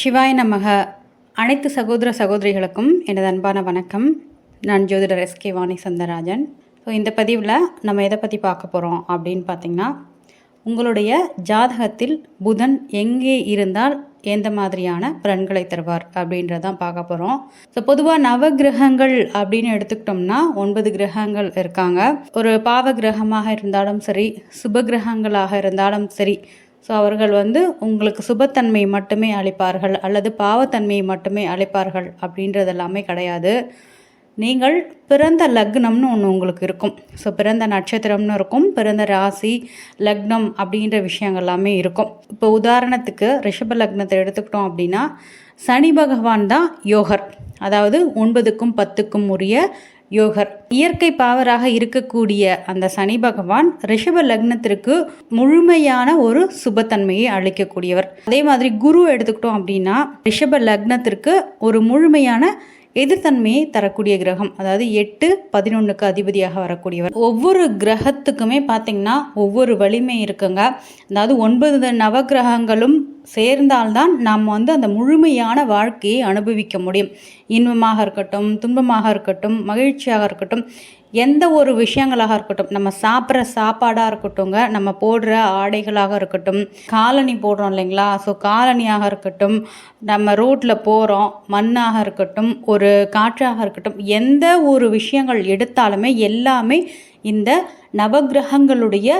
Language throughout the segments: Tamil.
சிவாய நமக. அனைத்து சகோதர சகோதரிகளுக்கும் எனது அன்பான வணக்கம். நான் ஜோதிடர் எஸ்கே வாணி சந்தராஜன். ஸோ இந்த பதிவில் நம்ம எதை பற்றி பார்க்க போகிறோம் அப்படின்னு பார்த்தீங்கன்னா உங்களுடைய ஜாதகத்தில் புதன் எங்கே இருந்தால் எந்த மாதிரியான பலன்களை தருவார் அப்படின்றதான் பார்க்க போகிறோம் ஸோ பொதுவாக நவ கிரகங்கள் அப்படின்னு எடுத்துக்கிட்டோம்னா ஒன்பது கிரகங்கள் இருக்காங்க. ஒரு பாவ கிரகமாக இருந்தாலும் சரி சுப கிரகங்களாக இருந்தாலும் சரி ஸோ அவர்கள் வந்து உங்களுக்கு சுபத்தன்மை மட்டுமே அளிப்பார்கள் அல்லது பாவத்தன்மையை மட்டுமே அளிப்பார்கள் அப்படின்றது எல்லாமே கிடையாது. நீங்கள் பிறந்த லக்னம்னு ஒன்று உங்களுக்கு இருக்கும். ஸோ பிறந்த நட்சத்திரம்னு இருக்கும் பிறந்த ராசி லக்னம் அப்படின்ற விஷயங்கள் எல்லாமே இருக்கும். இப்போ உதாரணத்துக்கு ரிஷப லக்னத்தை எடுத்துக்கிட்டோம் அப்படின்னா சனி பகவான் தான் யோகர். அதாவது ஒன்பதுக்கும் பத்துக்கும் உரிய யோகர். இயற்கை பாவராக இருக்கக்கூடிய அந்த சனி பகவான் ரிஷப லக்னத்திற்கு முழுமையான ஒரு சுபத்தன்மையை அளிக்கக்கூடியவர். அதே மாதிரி குரு எடுத்துக்கிட்டோம் அப்படின்னா ரிஷப லக்னத்திற்கு ஒரு முழுமையான எதிர்த்தன்மையை தரக்கூடிய கிரகம் அதாவது எட்டு பதினொன்றுக்கு அதிபதியாக வரக்கூடியவர். ஒவ்வொரு கிரகத்துக்குமே பார்த்தீங்கன்னா ஒவ்வொரு வலிமை இருக்குங்க. அதாவது ஒன்பது நவகிரகங்களும் சேர்ந்தால்தான் நாம் வந்து அந்த முழுமையான வாழ்க்கையை அனுபவிக்க முடியும். இன்பமாக இருக்கட்டும் துன்பமாக இருக்கட்டும் மகிழ்ச்சியாக இருக்கட்டும் எந்த ஒரு விஷயங்களாக இருக்கட்டும் நம்ம சாப்பிட்ற சாப்பாடாக இருக்கட்டும்ங்க நம்ம போடுற ஆடைகளாக இருக்கட்டும் காலனி போடுறோம் இல்லைங்களா? ஸோ காலனியாக இருக்கட்டும் நம்ம ரோட்டில் போகிறோம் மண்ணாக இருக்கட்டும் ஒரு காற்றாக இருக்கட்டும் எந்த ஒரு விஷயங்கள் எடுத்தாலுமே எல்லாமே இந்த நவகிரகங்களுடைய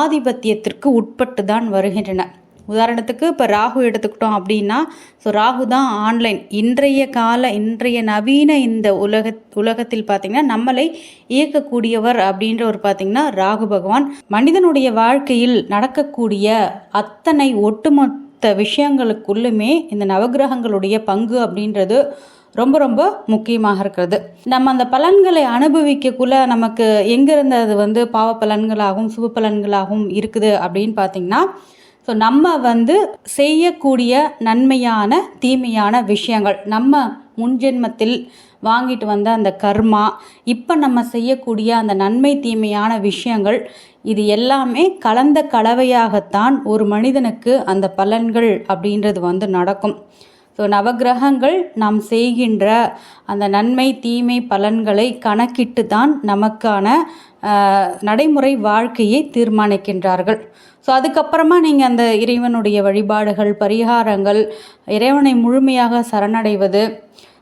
ஆதிபத்தியத்திற்கு உட்பட்டு தான் வருகின்றன. உதாரணத்துக்கு இப்போ ராகு எடுத்துக்கிட்டோம் அப்படின்னா ஸோ ராகு தான் ஆன்லைன் இன்றைய கால இன்றைய நவீன இந்த உலக உலகத்தில் பார்த்திங்கன்னா நம்மளை இயக்கக்கூடியவர் அப்படின்ற ஒரு பார்த்திங்கன்னா ராகு பகவான். மனிதனுடைய வாழ்க்கையில் நடக்கக்கூடிய அத்தனை ஒட்டுமொத்த விஷயங்களுக்குள்ளுமே இந்த நவகிரகங்களுடைய பங்கு அப்படின்றது ரொம்ப ரொம்ப முக்கியமாக இருக்கிறது. நம்ம அந்த பலன்களை அனுபவிக்கக்குள்ள நமக்கு எங்கேருந்து அது வந்து பாவ பலன்களாகவும் சுப பலன்களாகவும் இருக்குது அப்படின்னு பார்த்தீங்கன்னா ஸோ நம்ம வந்து செய்யக்கூடிய நன்மையான தீமையான விஷயங்கள் நம்ம முன்ஜென்மத்தில் வாங்கிட்டு வந்த அந்த கர்மா இப்போ நம்ம செய்யக்கூடிய அந்த நன்மை தீமையான விஷயங்கள் இது எல்லாமே கலந்த கலவையாகத்தான் ஒரு மனிதனுக்கு அந்த பலன்கள் அப்படின்றது வந்து நடக்கும். ஸோ நவகிரகங்கள் நாம் செய்கின்ற அந்த நன்மை தீமை பலன்களை கணக்கிட்டு தான் நமக்கான நடைமுறை வாழ்க்கையை தீர்மானிக்கின்றார்கள். ஸோ அதுக்கப்புறமா நீங்கள் அந்த இறைவனுடைய வழிபாடுகள் பரிகாரங்கள் இறைவனை முழுமையாக சரணடைவது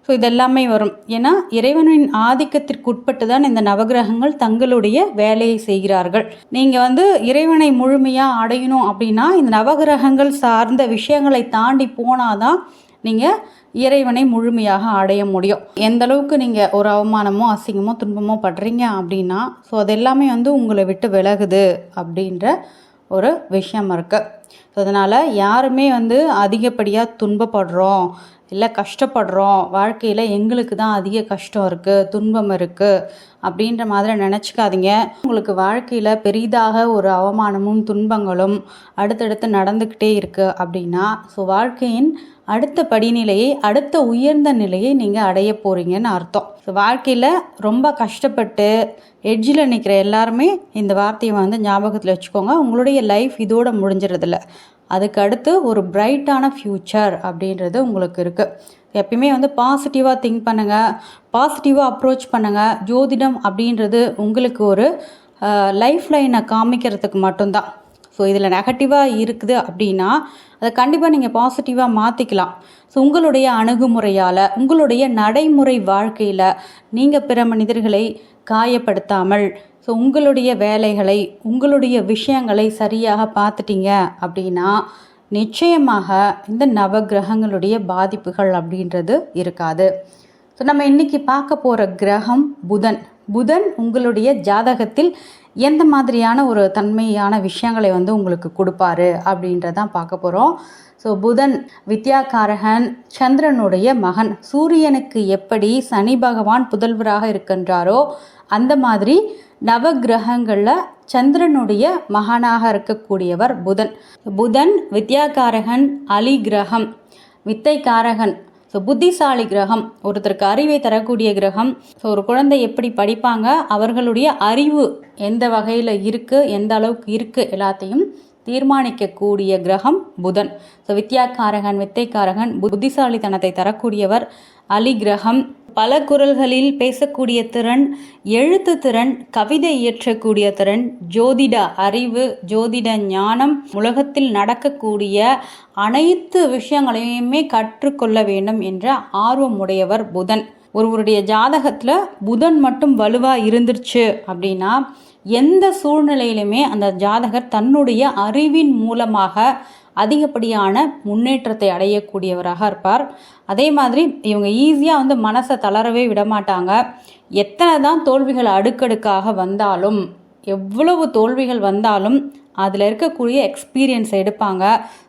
ஸோ இதெல்லாமே வரும். ஏன்னா இறைவனின் ஆதிக்கத்திற்கு உட்பட்டு தான் இந்த நவகிரகங்கள் தங்களுடைய வேலையை செய்கிறார்கள். நீங்கள் வந்து இறைவனை முழுமையாக அடையணும் அப்படின்னா இந்த நவகிரகங்கள் சார்ந்த விஷயங்களை தாண்டி போனாதான் நீங்கள் இறைவனை முழுமையாக அடைய முடியும். எந்த அளவுக்கு நீங்கள் ஒரு அவமானமோ அசிங்கமோ துன்பமோ படுறீங்க அப்படின்னா ஸோ அது எல்லாமே வந்து உங்களை விட்டு விலகுது அப்படின்ற ஒரு விஷயம் இருக்குது ஸோ அதனால் யாருமே வந்து அதிகப்படியாக துன்பப்படுறோம் இல்லை கஷ்டப்படுறோம். வாழ்க்கையில் எங்களுக்கு தான் அதிக கஷ்டம் இருக்குது துன்பம் இருக்குது அப்படின்ற மாதிரி நினச்சிக்காதீங்க. உங்களுக்கு வாழ்க்கையில் பெரிதாக ஒரு அவமானமும் துன்பங்களும் அடுத்தடுத்து நடந்துக்கிட்டே இருக்குது அப்படின்னா ஸோ வாழ்க்கையின் அடுத்த படிநிலையை அடுத்த உயர்ந்த நிலையை நீங்கள் அடைய போகிறீங்கன்னு அர்த்தம். ஸோ வாழ்க்கையில் ரொம்ப கஷ்டப்பட்டு எட்ஜில் நிற்கிற எல்லாருமே இந்த வார்த்தையை வந்து ஞாபகத்தில் வச்சுக்கோங்க. உங்களுடைய லைஃப் இதோட முடிஞ்சிடறதில்ல. அதுக்கு அடுத்து ஒரு பிரைட்டான ஃப்யூச்சர் அப்படின்றது உங்களுக்கு இருக்குது எப்பயுமே வந்து பாசிட்டிவாக திங்க் பண்ணுங்கள் பாசிட்டிவாக அப்ரோச் பண்ணுங்கள் ஜோதிடம் அப்படின்றது உங்களுக்கு ஒரு லைஃப் லைனை காமிக்கிறதுக்கு மட்டும்தான். ஸோ இதில் நெகட்டிவாக இருக்குது அப்படின்னா அதை கண்டிப்பாக நீங்கள் பாசிட்டிவாக மாற்றிக்கலாம் ஸோ உங்களுடைய அணுகுமுறையால் உங்களுடைய நடைமுறை வாழ்க்கையில் நீங்கள் பிற மனிதர்களை காயப்படுத்தாமல் ஸோ உங்களுடைய வேலைகளை உங்களுடைய விஷயங்களை சரியாக பார்த்துட்டீங்க அப்படின்னா நிச்சயமாக இந்த நவகிரகங்களுடைய பாதிப்புகள் அப்படின்றது இருக்காது. ஸோ நம்ம இன்றைக்கி பார்க்க போகிற கிரகம் புதன். புதன் உங்களுடைய ஜாதகத்தில் எந்த மாதிரியான ஒரு தன்மையான விஷயங்களை வந்து உங்களுக்கு கொடுப்பாரு அப்படின்றதான் பார்க்க போகிறோம் ஸோ புதன் வித்யாகாரகன் சந்திரனுடைய மகன். சூரியனுக்கு எப்படி சனி பகவான் புதல்வராக இருக்கின்றாரோ அந்த மாதிரி நவகிரகங்களில் சந்திரனுடைய மகனாக இருக்கக்கூடியவர் புதன். புதன் வித்யாகாரகன் அலி கிரகம் வித்தைக்காரகன். ஸோ புத்திசாலி கிரகம் ஒருத்தருக்கு அறிவை தரக்கூடிய கிரகம். ஸோ ஒரு குழந்தை எப்படி படிப்பாங்க? அவர்களுடைய அறிவு எந்த வகையில் இருக்குது எந்த அளவுக்கு இருக்குது எல்லாத்தையும் தீர்மானிக்கக்கூடிய கிரகம் புதன். ஸோ வித்யாக்காரகன் வித்தைக்காரகன் புத்திசாலித்தனத்தை தரக்கூடியவர் அலி கிரகம் பல குரல்களில் பேசக்கூடிய திறன் எழுத்து திறன் கவிதை இயற்றக்கூடிய திறன் ஜோதிட அறிவு ஜோதிட ஞானம் உலகத்தில் நடக்கக்கூடிய அனைத்து விஷயங்களையுமே கற்றுக்கொள்ள வேண்டும் என்ற ஆர்வம் உடையவர் புதன். ஒருவருடைய ஜாதகத்தில் புதன் மட்டும் வலுவாக இருந்துருச்சு அப்படின்னா எந்த சூழ்நிலையிலுமே அந்த ஜாதகர் தன்னுடைய அறிவின் மூலமாக அதிகப்படியான முன்னேற்றத்தை அடையக்கூடியவராக இருப்பார். அதே மாதிரி இவங்க ஈஸியாக வந்து மனசை தளரவே விட மாட்டாங்க எத்தனை தான் தோல்விகள் அடுக்கடுக்காக வந்தாலும் எவ்வளவு தோல்விகள் வந்தாலும் அதில் இருக்கக்கூடிய எக்ஸ்பீரியன்ஸ் எடுப்பாங்க.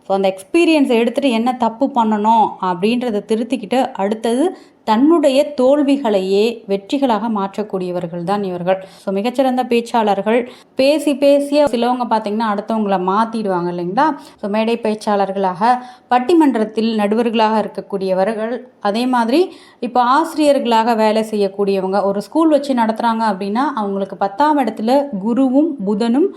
ஸோ அந்த எக்ஸ்பீரியன்ஸை எடுத்துகிட்டு என்ன தப்பு பண்ணணும் அப்படின்றத திருத்திக்கிட்டு அடுத்தது தன்னுடைய தோல்விகளையே வெற்றிகளாக மாற்றக்கூடியவர்கள் தான் இவர்கள். ஸோ மிகச்சிறந்த பேச்சாளர்கள். பேசி பேசிய சிலவங்க பார்த்தீங்கன்னா அடுத்தவங்களை மாற்றிடுவாங்க இல்லைங்களா? ஸோ மேடை பேச்சாளர்களாக பட்டிமன்றத்தில் நடுவர்களாக இருக்கக்கூடியவர்கள். அதே மாதிரி இப்போ ஆசிரியர்களாக வேலை செய்யக்கூடியவங்க ஒரு ஸ்கூல் வச்சு நடத்துகிறாங்க அப்படின்னா அவங்களுக்கு பத்தாம் இடத்துல குருவும் புதனும்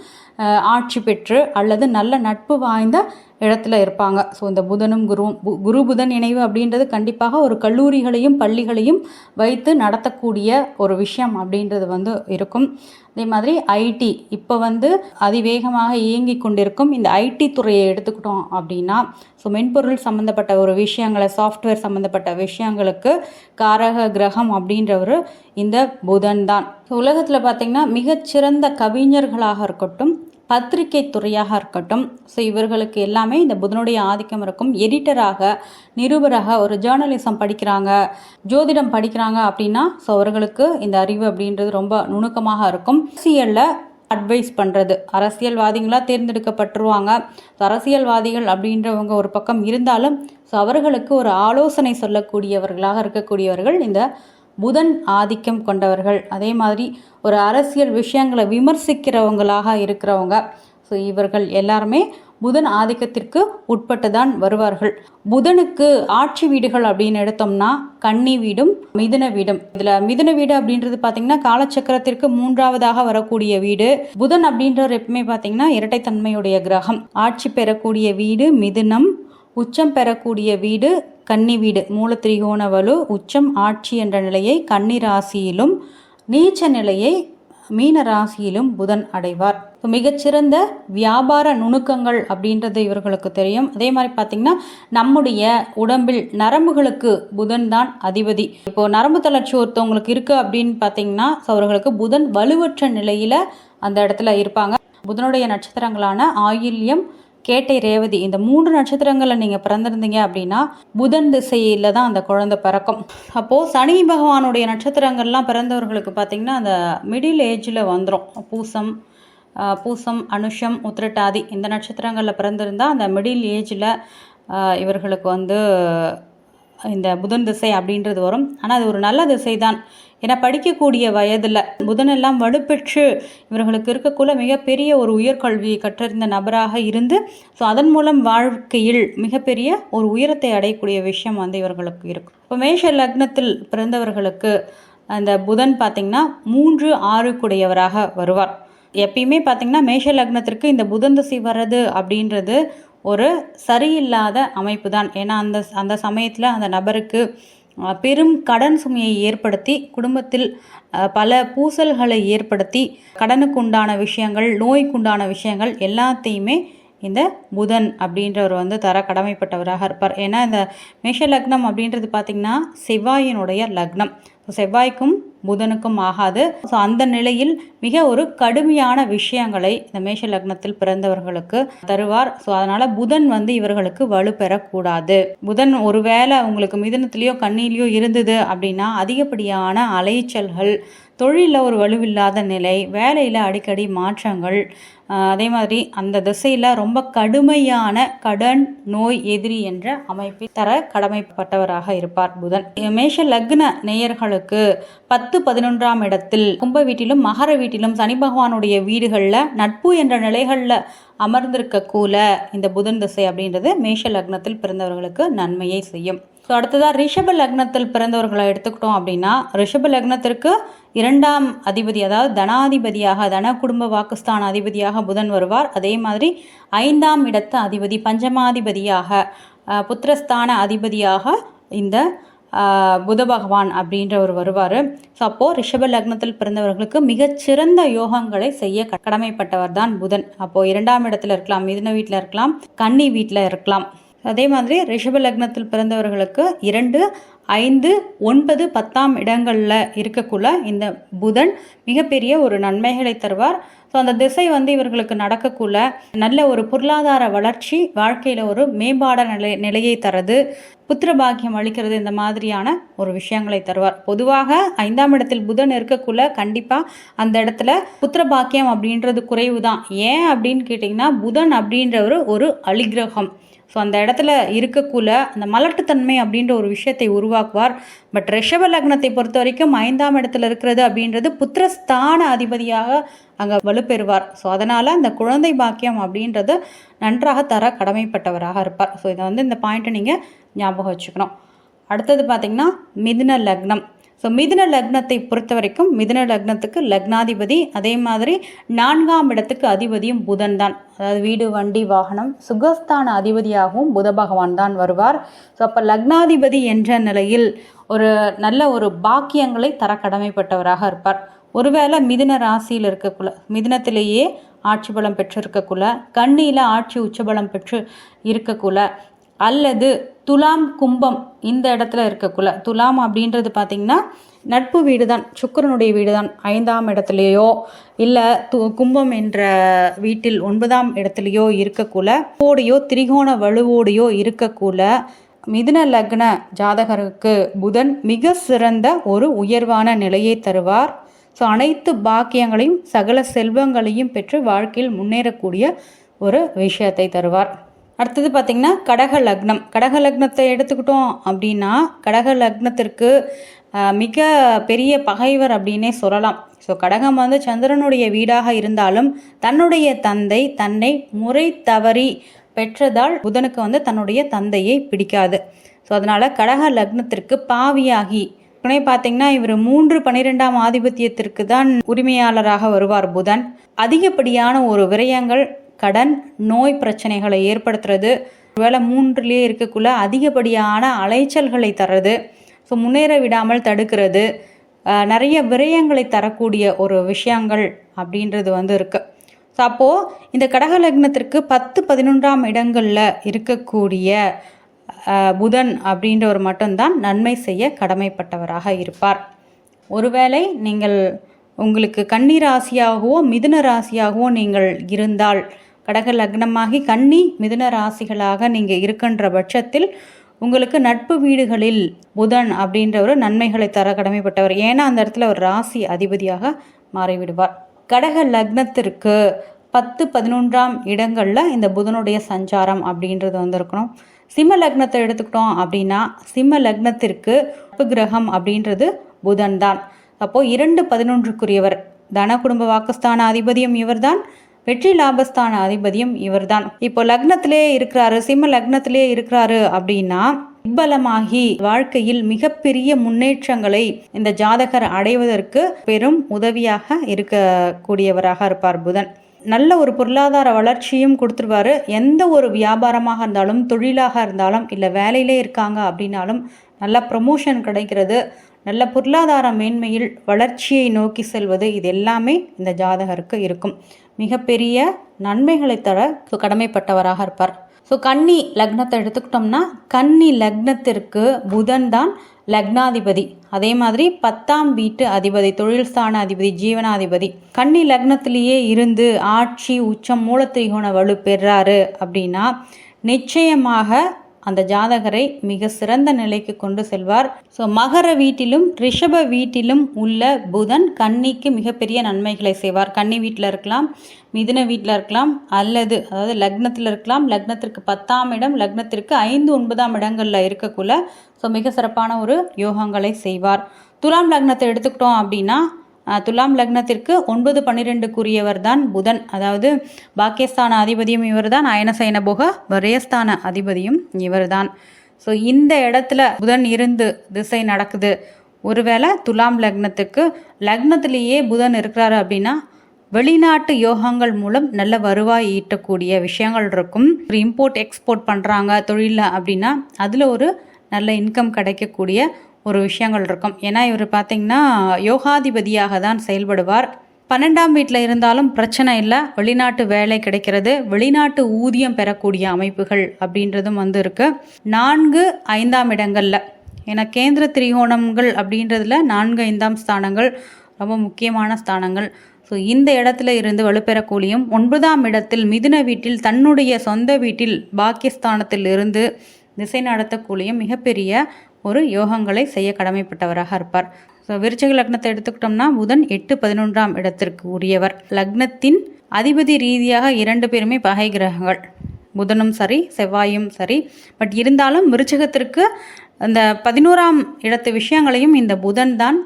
ஆட்சி பெற்று அல்லது நல்ல நட்பு வாய்ந்த இடத்துல இருப்பாங்க. ஸோ இந்த புதனும் குருவும் குரு புதன் இணைவு அப்படின்றது கண்டிப்பாக ஒரு கல்லூரிகளையும் பள்ளிகளையும் வைத்து நடத்தக்கூடிய ஒரு விஷயம் அப்படின்றது வந்து இருக்கும். அதே மாதிரி ஐடி இப்போ வந்து அதிவேகமாக இயங்கி கொண்டிருக்கும் இந்த ஐடி துறையை எடுத்துக்கிட்டோம் அப்படின்னா ஸோ மென்பொருள் சம்மந்தப்பட்ட ஒரு விஷயங்களை சாஃப்ட்வேர் சம்மந்தப்பட்ட விஷயங்களுக்கு காரக கிரகம் அப்படின்றவர் இந்த புதன் தான். உலகத்தில் பார்த்திங்கன்னா மிகச்சிறந்த கவிஞர்களாக இருக்கட்டும் பத்திரிகை துறையாக இருக்கட்டும். ஸோ இவர்களுக்கு எல்லாமே இந்த புதனுடைய ஆதிக்கம் இருக்கும். எடிட்டராக நிருபராக ஒரு ஜேர்னலிசம் படிக்கிறாங்க. ஜோதிடம் படிக்கிறாங்க அப்படின்னா ஸோ அவர்களுக்கு இந்த அறிவு அப்படின்றது ரொம்ப நுணுக்கமாக இருக்கும். அரசியலில் அட்வைஸ் பண்ணுறது அரசியல்வாதிகளாக தேர்ந்தெடுக்கப்பட்டுருவாங்க. ஸோ அரசியல்வாதிகள் அப்படின்றவங்க ஒரு பக்கம் இருந்தாலும் ஸோ அவர்களுக்கு ஒரு ஆலோசனை சொல்லக்கூடியவர்களாக இருக்கக்கூடியவர்கள் இந்த புதன் ஆதிக்கம் கொண்டவர்கள். அதே மாதிரி ஒரு அரசியல் விஷயங்களை விமர்சிக்கிறவங்களாக இருக்கிறவங்க. ஸோ இவர்கள் எல்லாருமே புதன் ஆதிக்கத்திற்கு உட்பட்டு தான் வருவார்கள். புதனுக்கு ஆட்சி வீடுகள் அப்படின்னு எடுத்தோம்னா கன்னி வீடும் மிதுன வீடும். இதில் மிதுன வீடு அப்படின்றது பார்த்தீங்கன்னா காலச்சக்கரத்திற்கு மூன்றாவதாக வரக்கூடிய வீடு. புதன் அப்படின்றவர் எப்பவுமே பார்த்தீங்கன்னா இரட்டைத்தன்மையுடைய கிரகம். ஆட்சி பெறக்கூடிய வீடு மிதுனம் உச்சம் பெறக்கூடிய வீடு கன்னி வீடு. மூலத்திரிகோண வலு உச்சம் ஆட்சி என்ற நிலையை கன்னி ராசியிலும் நீச்ச நிலையை மீன ராசியிலும் புதன் அடைவார். இப்போ மிகச்சிறந்த வியாபார நுணுக்கங்கள் அப்படின்றது இவர்களுக்கு தெரியும். அதே மாதிரி பார்த்திங்கன்னா நம்முடைய உடம்பில் நரம்புகளுக்கு புதன் தான் அதிபதி. இப்போ நரம்பு தளர்ச்சி ஒருத்தவங்களுக்கு இருக்குது அப்படின்னு பார்த்தீங்கன்னா அவர்களுக்கு புதன் வலுவற்ற நிலையில் அந்த இடத்துல இருப்பாங்க. புதனுடைய நட்சத்திரங்களான ஆயில்யம் கேட்டை ரேவதி இந்த மூன்று நட்சத்திரங்களில் நீங்கள் பிறந்திருந்தீங்க அப்படின்னா புதன் திசையில் தான் அந்த குழந்தை பிறக்கும். அப்போது சனி பகவானுடைய நட்சத்திரங்கள்லாம் பிறந்தவர்களுக்கு பார்த்திங்கன்னா அந்த மிடில் ஏஜில் வந்துடும் பூசம் பூசம் அனுஷம் உத்திரட்டாதி இந்த நட்சத்திரங்களில் பிறந்திருந்தால் அந்த மிடில் ஏஜில் இவர்களுக்கு வந்து இந்த புதன் திசை அப்படின்றது வரும். ஆனால் அது ஒரு நல்ல திசை தான் ஏன்னா படிக்கக்கூடிய வயதில் புதனெல்லாம் வலுப்பெற்று இவர்களுக்கு இருக்கக்குள்ள மிகப்பெரிய ஒரு உயர்கல்வியை கற்றறிந்த நபராக இருந்து ஸோ அதன் மூலம் வாழ்க்கையில் மிகப்பெரிய ஒரு உயரத்தை அடையக்கூடிய விஷயம் வந்து இவர்களுக்கு இருக்கும். இப்போ மேஷ லக்னத்தில் பிறந்தவர்களுக்கு அந்த புதன் பார்த்திங்கன்னா மூன்று ஆறு கூடையவராக வருவார். எப்பயுமே பார்த்திங்கன்னா மேஷ லக்னத்திற்கு இந்த புதன் திசை வர்றது அப்படின்றது ஒரு சரியில்லாத அமைப்பு தான் ஏன்னா அந்த அந்த சமயத்தில் அந்த நபருக்கு பெரும் கடன் சுமையை ஏற்படுத்தி குடும்பத்தில் பல பூசல்களை ஏற்படுத்தி கடனுக்குண்டான விஷயங்கள் நோய்க்குண்டான விஷயங்கள் எல்லாத்தையுமே இந்த புதன் அப்படின்றவர் வந்து தர கடமைப்பட்டவராக இருப்பார். ஏன்னா இந்த மேஷ லக்னம் அப்படின்றது பார்த்திங்கன்னா செவ்வாயினுடைய லக்னம். செவ்வாய்க்கும் புதனுக்கும் ஆகாது. ஸோ அந்த நிலையில் மிக ஒரு கடுமையான விஷயங்களை இந்த மேஷ லக்னத்தில் பிறந்தவர்களுக்கு தருவார். ஸோ அதனால் புதன் வந்து இவர்களுக்கு வலு பெறக்கூடாது. புதன் ஒருவேளை உங்களுக்கு மிதனத்திலேயோ கண்ணிலேயோ இருந்தது அப்படின்னா அதிகப்படியான அலைச்சல்கள் தொழிலில் ஒரு வலுவில்லாத நிலை வேலையில் அடிக்கடி மாற்றங்கள் அதே மாதிரி அந்த திசையில் ரொம்ப கடுமையான கடன் நோய் எதிரி என்ற அமைப்பை தர கடமைப்பட்டவராக இருப்பார் புதன். மேஷ லக்ன நேயர்களுக்கு பத்து பதினொன்றாம் இடத்தில் கும்ப வீட்டிலும் மகர வீட்டிலும் சனி பகவானுடைய வீடுகளில் நட்பு என்ற நிலைகளில் அமர்ந்திருக்க கூல இந்த புதன் திசை அப்படின்றது மேஷ லக்னத்தில் பிறந்தவர்களுக்கு நன்மையை செய்யும். ஸோ அடுத்ததாக ரிஷப லக்னத்தில் பிறந்தவர்களை எடுத்துக்கிட்டோம் அப்படின்னா ரிஷப லக்னத்திற்கு இரண்டாம் அதிபதி அதாவது தனாதிபதியாக தன குடும்ப வாக்குஸ்தான அதிபதியாக புதன் வருவார். அதே மாதிரி ஐந்தாம் இடத்து அதிபதி பஞ்சமாதிபதியாக புத்திரஸ்தான அதிபதியாக இந்த புத பகவான் அப்படின்றவர் வருவார். ஸோ அப்போது ரிஷப லக்னத்தில் பிறந்தவர்களுக்கு மிகச்சிறந்த யோகங்களை செய்ய க- கடமைப்பட்டவர் தான் புதன். அப்போது இரண்டாம் இடத்துல இருக்கலாம் மிதுன வீட்டில் இருக்கலாம் கன்னி வீட்டில் இருக்கலாம். அதே மாதிரி ரிஷப லக்னத்தில் பிறந்தவர்களுக்கு இரண்டு ஐந்து ஒன்பது பத்தாம் இடங்களில் இருக்கக்குள்ள இந்த புதன் மிகப்பெரிய ஒரு நன்மைகளை தருவார். ஸோ அந்த திசை வந்து இவர்களுக்கு நடக்கக்குள்ள நல்ல ஒரு பொருளாதார வளர்ச்சி வாழ்க்கையில் ஒரு மேம்பாட நிலை நிலையை தரது. புத்திர பாக்கியம் அளிக்கிறது இந்த மாதிரியான ஒரு விஷயங்களை தருவார். பொதுவாக ஐந்தாம் இடத்தில் புதன் இருக்கக்குள்ள கண்டிப்பாக அந்த இடத்துல புத்திர பாக்கியம் அப்படின்றது குறைவு தான் ஏன் அப்படின்னு கேட்டிங்கன்னா புதன் அப்படின்றவர் ஒரு அலிகிரகம் ஸோ அந்த இடத்துல இருக்கக்குள்ள அந்த மலட்டுத்தன்மை அப்படின்ற ஒரு விஷயத்தை உருவாக்குவார். பட் ரிஷப லக்னத்தை பொறுத்த வரைக்கும் ஐந்தாம் இடத்துல இருக்கிறது அப்படின்றது புத்திரஸ்தான அதிபதியாக அங்கே வலுப்பெறுவார். ஸோ அதனால் அந்த குழந்தை பாக்கியம் அப்படின்றது நன்றாக தர கடமைப்பட்டவராக இருப்பார். ஸோ இதை வந்து இந்த பாயிண்ட்டை நீங்கள் ஞாபகம் வச்சுக்கணும். அடுத்தது பார்த்திங்கன்னா மிதுன லக்னம். ஸோ மிதுன லக்னத்தை பொறுத்த வரைக்கும் மிதுன லக்னத்துக்கு லக்னாதிபதி அதே மாதிரி நான்காம் இடத்துக்கு அதிபதியும் புதன் தான். அதாவது வீடு வண்டி வாகனம் சுகஸ்தான அதிபதியாகவும் புத பகவான் தான் வருவார். ஸோ அப்போ லக்னாதிபதி என்ற நிலையில் ஒரு நல்ல ஒரு பாக்கியங்களை தர கடமைப்பட்டவராக இருப்பார். ஒருவேளை மிதுன ராசியில் இருக்கக்குள்ள மிதுனத்திலேயே ஆட்சி பலம் பெற்றிருக்கக்குள்ள கண்ணியில் ஆட்சி உச்சபலம் பெற்று இருக்கக்குள்ள அல்லது துலாம் கும்பம் இந்த இடத்துல இருக்கக்குள்ள துலாம் அப்படின்றது பார்த்திங்கன்னா நட்பு வீடு தான் சுக்கரனுடைய வீடு தான் ஐந்தாம் இடத்துலையோ இல்லை து கும்பம் என்ற வீட்டில் ஒன்பதாம் இடத்துலையோ இருக்கக்குள்ள கோடையோ திரிகோண வலுவோடையோ இருக்கக்குள்ள மிதுன லக்ன ஜாதகருக்கு புதன் மிக சிறந்த ஒரு உயர்வான நிலையை தருவார். ஸோ அனைத்து பாக்கியங்களையும் சகல செல்வங்களையும் பெற்று வாழ்க்கையில் முன்னேறக்கூடிய ஒரு விஷயத்தை தருவார். அடுத்தது பார்த்திங்கன்னா கடக லக்னம். கடக லக்னத்தை எடுத்துக்கிட்டோம் அப்படின்னா கடக லக்னத்திற்கு மிக பெரிய பகைவர் அப்படின்னே சொல்லலாம். ஸோ கடகம் வந்து சந்திரனுடைய வீடாக இருந்தாலும் தன்னுடைய தந்தை தன்னை முறை தவறி பெற்றதால் புதனுக்கு வந்து தன்னுடைய தந்தையை பிடிக்காது. ஸோ அதனால் கடக லக்னத்திற்கு பாவியாகி உடனே பார்த்தீங்கன்னா இவர் மூன்று பன்னிரெண்டாம் ஆதிபத்தியத்திற்கு தான் உரிமையாளராக வருவார் புதன். அதிகப்படியான ஒரு விரயங்கள் கடன் நோய் பிரச்சனைகளை ஏற்படுத்துறது. ஒருவேளை மூன்றுலேயே இருக்கக்குள்ள அதிகப்படியான அலைச்சல்களை தர்றது. ஸோ முன்னேற விடாமல் தடுக்கிறது. நிறைய விரயங்களை தரக்கூடிய ஒரு விஷயங்கள் அப்படின்றது வந்து இருக்குது ஸோ அப்போது இந்த கடக லக்னத்திற்கு பத்து பதினொன்றாம் இடங்களில் இருக்கக்கூடிய புதன் அப்படின்றவர் மட்டும்தான் நன்மை செய்ய கடமைப்பட்டவராக இருப்பார். ஒருவேளை நீங்கள் உங்களுக்கு கன்னி ராசியாகவோ மிதுன ராசியாகவோ நீங்கள் இருந்தால் கடக லக்னமாகி கன்னி மிதுன ராசிகளாக நீங்கள் இருக்கின்ற பட்சத்தில் உங்களுக்கு நட்பு வீடுகளில் புதன் அப்படின்ற ஒரு நன்மைகளை தர கடமைப்பட்டவர். ஏன்னா அந்த இடத்துல ஒரு ராசி அதிபதியாக மாறிவிடுவார். கடக லக்னத்திற்கு பத்து பதினொன்றாம் இடங்களில் இந்த புதனுடைய சஞ்சாரம் அப்படின்றது வந்திருக்கணும். சிம்ம லக்னத்தை எடுத்துக்கிட்டோம் அப்படின்னா சிம்ம லக்னத்திற்கு நட்பு கிரகம் அப்படின்றது புதன் தான் அப்போது இரண்டு பதினொன்றுக்குரியவர். தன குடும்ப வாக்குஸ்தான அதிபதியும் இவர்தான். வெற்றி லாபஸ்தான அதிபதியும் இவர்தான். இப்போ லக்னத்திலே இருக்கிறாரு சிம்ம லக்னத்திலே இருக்கிறாரு அப்படின்னா இப்பலமாகி வாழ்க்கையில் மிகப்பெரிய முன்னேற்றங்களை இந்த ஜாதகர் அடைவதற்கு பெரும் உதவியாக இருக்கக்கூடியவராக இருப்பார் புதன். நல்ல ஒரு பொருளாதார வளர்ச்சியும் கொடுத்துருவாரு. எந்த ஒரு வியாபாரமாக இருந்தாலும் தொழிலாக இருந்தாலும் இல்லை வேலையிலே இருக்காங்க அப்படின்னாலும் நல்ல ப்ரமோஷன் கிடைக்கிறது. நல்ல பொருளாதார மேன்மையில் வளர்ச்சியை நோக்கி செல்வது இது எல்லாமே இந்த ஜாதகருக்கு இருக்கும். மிகப்பெரிய நன்மைகளை தர ஸோ கடமைப்பட்டவராக இருப்பார். ஸோ கன்னி லக்னத்தை எடுத்துக்கிட்டோம்னா கன்னி லக்னத்திற்கு புதன் தான் லக்னாதிபதி. அதே மாதிரி பத்தாம் வீட்டு அதிபதி தொழில் ஸ்தான அதிபதி ஜீவனாதிபதி. கன்னி லக்னத்திலேயே இருந்து ஆட்சி உச்சம் மூலத்திரிகோண வலு பெறாரு அப்படின்னா நிச்சயமாக அந்த ஜாதகரை மிக சிறந்த நிலைக்கு கொண்டு செல்வார். ஸோ மகர வீட்டிலும் ரிஷப வீட்டிலும் உள்ள புதன் கன்னிக்கு மிகப்பெரிய நன்மைகளை செய்வார். கன்னி வீட்டில் இருக்கலாம் மிதுன வீட்டில் இருக்கலாம் அல்லது அதாவது லக்னத்தில் இருக்கலாம் லக்னத்திற்கு பத்தாம் இடம் லக்னத்திற்கு ஐந்து ஒன்பதாம் இடங்களில் இருக்கக்குள்ள ஸோ மிக சிறப்பான ஒரு யோகங்களை செய்வார். துலாம் லக்னத்தை எடுத்துக்கிட்டோம் அப்படின்னா துலாம் லக்னத்திற்கு ஒன்பது பன்னிரெண்டுக்குரியவர் தான் புதன். அதாவது பாக்கியஸ்தான அதிபதியும் இவர் தான் அயனசைன போக வரையஸ்தான அதிபதியும் இவர் தான் ஸோ இந்த இடத்துல புதன் இருந்து திசை நடக்குது. ஒருவேளை துலாம் லக்னத்துக்கு லக்னத்திலேயே புதன் இருக்கிறாரு அப்படின்னா வெளிநாட்டு யோகங்கள் மூலம் நல்ல வருவாய் ஈட்டக்கூடிய விஷயங்கள் இருக்கும். இம்போர்ட் எக்ஸ்போர்ட் பண்ணுறாங்க தொழிலில் அப்படின்னா அதில் ஒரு நல்ல இன்கம் கிடைக்கக்கூடிய ஒரு விஷயங்கள் இருக்கும். ஏன்னா இவர் பார்த்திங்கன்னா யோகாதிபதியாக தான் செயல்படுவார். பன்னெண்டாம் வீட்டில் இருந்தாலும் பிரச்சனை இல்லை. வெளிநாட்டு வேலை கிடைக்கிறது. வெளிநாட்டு ஊதியம் பெறக்கூடிய அமைப்புகள் அப்படின்றதும் வந்து இருக்கு நான்கு ஐந்தாம் இடங்களில். ஏன்னா கேந்திர திரிகோணங்கள் அப்படின்றதுல நான்கு ஐந்தாம் ஸ்தானங்கள் ரொம்ப முக்கியமான ஸ்தானங்கள். ஸோ இந்த இடத்துல இருந்து வலுப்பெறக்கூடியும் ஒன்பதாம் இடத்தில் மிதுன வீட்டில் தன்னுடைய சொந்த வீட்டில் பாக்கியஸ்தானத்தில் இருந்து திசை நடத்தக்கூடிய மிகப்பெரிய ஒரு யோகங்களை செய்ய கடமைப்பட்டவராக இருப்பார். ஸோ விருச்சக லக்னத்தை எடுத்துக்கிட்டோம்னா புதன் எட்டு பதினொன்றாம் இடத்திற்கு உரியவர். லக்னத்தின் அதிபதி ரீதியாக இரண்டு பேருமே பகை கிரகங்கள். புதனும் சரி செவ்வாயும் சரி. பட் இருந்தாலும் விருச்சகத்திற்கு அந்த பதினோராம் இடத்து விஷயங்களையும் இந்த புதன் தான்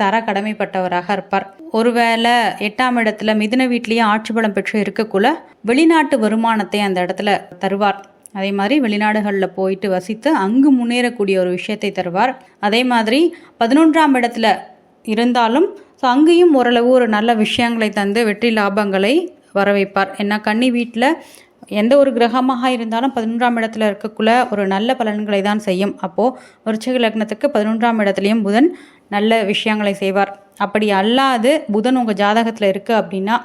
தர கடமைப்பட்டவராக இருப்பார். ஒருவேளை எட்டாம் இடத்துல மிதுன வீட்லேயே ஆட்சி பலம் பெற்று இருக்கக்குள்ள வெளிநாட்டு வருமானத்தை அந்த இடத்துல தருவார். அதே மாதிரி வெளிநாடுகளில் போயிட்டு வசித்து அங்கு முன்னேறக்கூடிய ஒரு விஷயத்தை தருவார். அதே மாதிரி பதினொன்றாம் இடத்துல இருந்தாலும் ஸோ அங்கேயும் ஓரளவு ஒரு நல்ல விஷயங்களை தந்து வெற்றி லாபங்களை வர வைப்பார் ஏன்னா கன்னி வீட்டில் எந்த ஒரு கிரகமாக இருந்தாலும் பதினொன்றாம் இடத்துல இருக்கக்குள்ள ஒரு நல்ல பலன்களை தான் செய்யும். அப்போது விருச்சிக லக்னத்துக்கு பதினொன்றாம் இடத்துலையும் புதன் நல்ல விஷயங்களை செய்வார். அப்படி அல்லாது புதன் உங்கள் ஜாதகத்தில் இருக்குது அப்படின்னா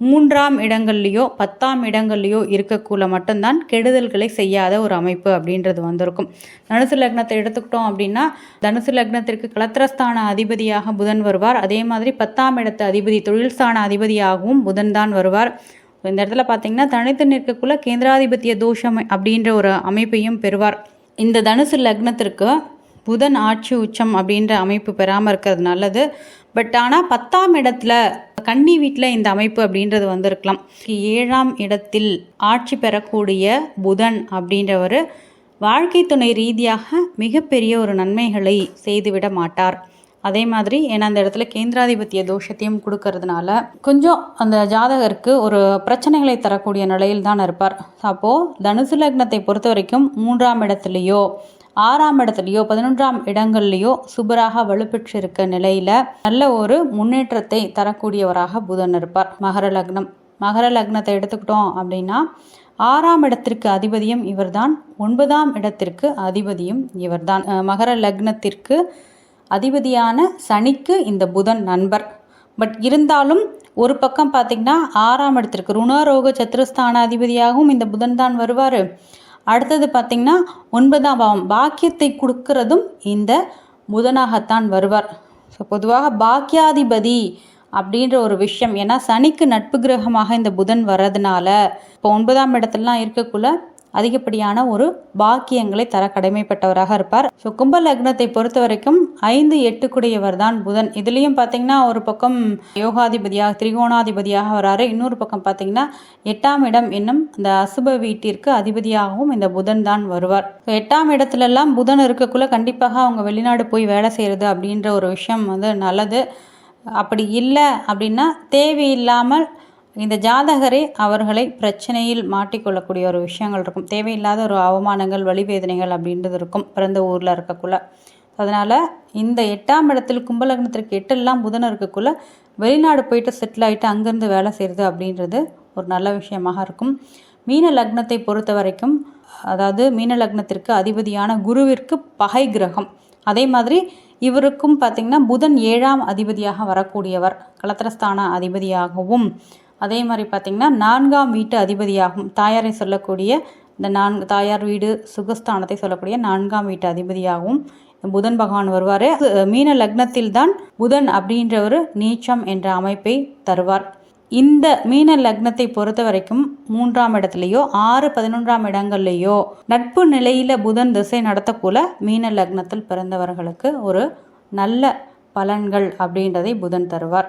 மூன்றாம் இடங்கள்லையோ பத்தாம் இடங்கள்லையோ இருக்கக்குள்ள மட்டும்தான் கெடுதல்களை செய்யாத ஒரு அமைப்பு அப்படின்றது வந்திருக்கும். தனுசு லக்னத்தை எடுத்துக்கிட்டோம் அப்படின்னா தனுசு லக்னத்திற்கு கலத்திரஸ்தான அதிபதியாக புதன் வருவார். அதே மாதிரி பத்தாம் இடத்து அதிபதி தொழில் ஸ்தான அதிபதியாகவும் புதன் தான் வருவார். இந்த இடத்துல பார்த்தீங்கன்னா தனித்து நிற்கக்குள்ள கேந்திராதிபத்திய தோஷம் அப்படின்ற ஒரு அமைப்பையும் பெறுவார். இந்த தனுசு லக்னத்திற்கு புதன் ஆட்சி உச்சம் அப்படின்ற அமைப்பு பெறாமல் இருக்கிறது நல்லது. பட் ஆனால் பத்தாம் இடத்துல கன்னி வீட்டில் இந்த அமைப்பு அப்படின்றது வந்திருக்கலாம். ஏழாம் இடத்தில் ஆட்சி பெறக்கூடிய புதன் அப்படின்றவர் வாழ்க்கை துணை ரீதியாக மிகப்பெரிய ஒரு நன்மைகளை செய்துவிட மாட்டார். அதே மாதிரி ஏன்னா அந்த இடத்துல கேந்திராதிபத்திய தோஷத்தையும் கொடுக்கறதுனால கொஞ்சம் அந்த ஜாதகருக்கு ஒரு பிரச்சனைகளை தரக்கூடிய நிலையில் தான் இருப்பார். அப்போது தனுசு லக்னத்தை பொறுத்த வரைக்கும் மூன்றாம் இடத்துலையோ ஆறாம் இடத்துலையோ பதினொன்றாம் இடங்கள்லையோ சுபராக வலுப்பெற்றிருக்க நிலையில் நல்ல ஒரு முன்னேற்றத்தை தரக்கூடியவராக புதன் இருப்பார். மகர லக்னம். மகர லக்னத்தை எடுத்துக்கிட்டோம் அப்படின்னா ஆறாம் இடத்திற்கு அதிபதியும் இவர்தான் ஒன்பதாம் இடத்திற்கு அதிபதியும் இவர்தான். மகர லக்னத்திற்கு அதிபதியான சனிக்கு இந்த புதன் நண்பர். பட் இருந்தாலும் ஒரு பக்கம் பார்த்திங்கன்னா ஆறாம் இடத்திற்கு ருணரோக சத்ருஸ்தான அதிபதியாகவும் இந்த புதன் தான் வருவார். அடுத்தது பார்த்திங்கன்னா ஒன்பதாம் பாவம். பாக்கியத்தை கொடுக்கறதும் இந்த புதனாகத்தான் வருவார். ஸோ பொதுவாக பாக்கியாதிபதி அப்படின்ற ஒரு விஷயம். ஏன்னா சனிக்கு நட்பு கிரகமாக இந்த புதன் வர்றதுனால இப்போ ஒன்பதாம் இடத்துலலாம் இருக்கக்குள்ள அதிகப்படியான ஒரு பாக்கியங்களை தர கடமைப்பட்டவராக இருப்பார். ஸோ கும்ப லக்னத்தை பொறுத்த வரைக்கும் ஐந்து எட்டுக்குடையவர் தான் புதன். இதுலேயும் பார்த்தீங்கன்னா ஒரு பக்கம் யோகாதிபதியாக திரிகோணாதிபதியாக வராரு. இன்னொரு பக்கம் பார்த்தீங்கன்னா எட்டாம் இடம் என்னும் இந்த அசுப வீட்டிற்கு அதிபதியாகவும் இந்த புதன் தான் வருவார் எட்டாம் இடத்துலலாம் புதன் இருக்கக்குள்ள கண்டிப்பாக அவங்க வெளிநாடு போய் வேலை செய்கிறது அப்படின்ற ஒரு விஷயம் வந்து நல்லது. அப்படி இல்லை அப்படின்னா தேவையில்லாமல் இந்த ஜாதகரே அவர்களை பிரச்சனையில் மாட்டிக்கொள்ளக்கூடிய ஒரு விஷயங்கள் இருக்கும். தேவையில்லாத ஒரு அவமானங்கள் வழிவேதனைகள் அப்படின்றது இருக்கும். பிறந்த ஊரில் இருக்கக்குள்ள. அதனால் இந்த எட்டாம் இடத்தில் கும்பலக்னத்திற்கு எட்டெல்லாம் புதன் இருக்கக்குள்ள வெளிநாடு போயிட்டு செட்டில் ஆகிட்டு அங்கேருந்து வேலை செய்கிறது அப்படின்றது ஒரு நல்ல விஷயமாக இருக்கும். மீன லக்னத்தை பொறுத்த வரைக்கும் அதாவது மீன லக்னத்திற்கு அதிபதியான குருவிற்கு பகை கிரகம். அதே மாதிரி இவருக்கும் பார்த்திங்கன்னா புதன் ஏழாம் அதிபதியாக வரக்கூடியவர். கலத்திரஸ்தான அதிபதியாகவும் அதே மாதிரி பார்த்திங்கன்னா நான்காம் வீட்டு அதிபதியாகும். தாயாரை சொல்லக்கூடிய இந்த நான்கு தாயார் வீடு சுகஸ்தானத்தை சொல்லக்கூடிய நான்காம் வீட்டு அதிபதியாகவும் புதன் பகவான் வருவார். மீன லக்னத்தில் தான் புதன் அப்படின்ற ஒரு நீச்சம் என்ற அமைப்பை தருவார். இந்த மீன லக்னத்தை பொறுத்த வரைக்கும் மூன்றாம் இடத்துலையோ ஆறு பதினொன்றாம் இடங்கள்லையோ நட்பு நிலையில் புதன் திசை நடத்தக்கூல மீன லக்னத்தில் பிறந்தவர்களுக்கு ஒரு நல்ல பலன்கள் அப்படின்றதை புதன் தருவார்.